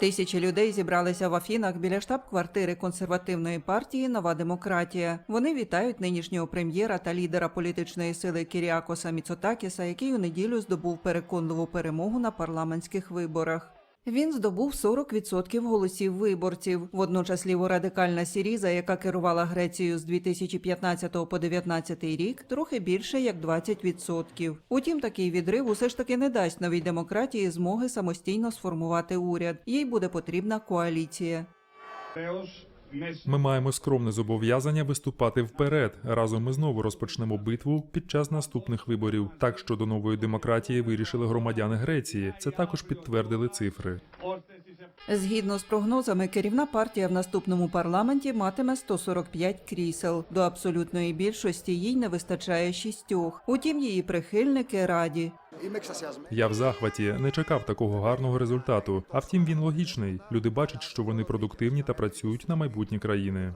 Тисячі людей зібралися в Афінах біля штаб-квартири консервативної партії Нова демократія. Вони вітають нинішнього прем'єра та лідера політичної сили Кіріакоса Міцотакіса, який у неділю здобув переконливу перемогу на парламентських виборах. Він здобув 40% голосів виборців. Водночас ліворадикальна Сіріза, яка керувала Грецією з 2015 по 2019 рік, трохи більше як 20%. Утім, такий відрив усе ж таки не дасть новій демократії змоги самостійно сформувати уряд. Їй буде потрібна коаліція. Ми маємо скромне зобов'язання виступати вперед. Разом ми знову розпочнемо битву під час наступних виборів. Так що до нової демократії вирішили громадяни Греції. Це також підтвердили цифри. Згідно з прогнозами, керівна партія в наступному парламенті матиме 145 крісел. До абсолютної більшості їй не вистачає шістьох. Утім, її прихильники раді. Я в захваті не чекав такого гарного результату. А втім, він логічний. Люди бачать, що вони продуктивні та працюють на майбутні країни.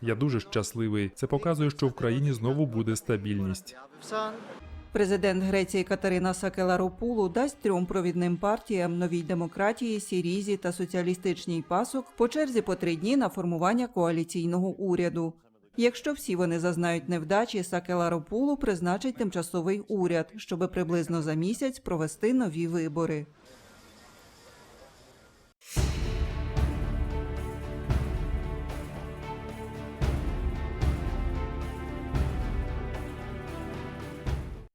Я дуже щасливий. Це показує, що в країні знову буде стабільність. Президент Греції Катерина Сакеларупулу дасть трьом провідним партіям новій демократії, Сірізі та соціалістичній пасок по черзі по три дні на формування коаліційного уряду. Якщо всі вони зазнають невдачі, Сакеларопулу призначить тимчасовий уряд, щоби приблизно за місяць провести нові вибори.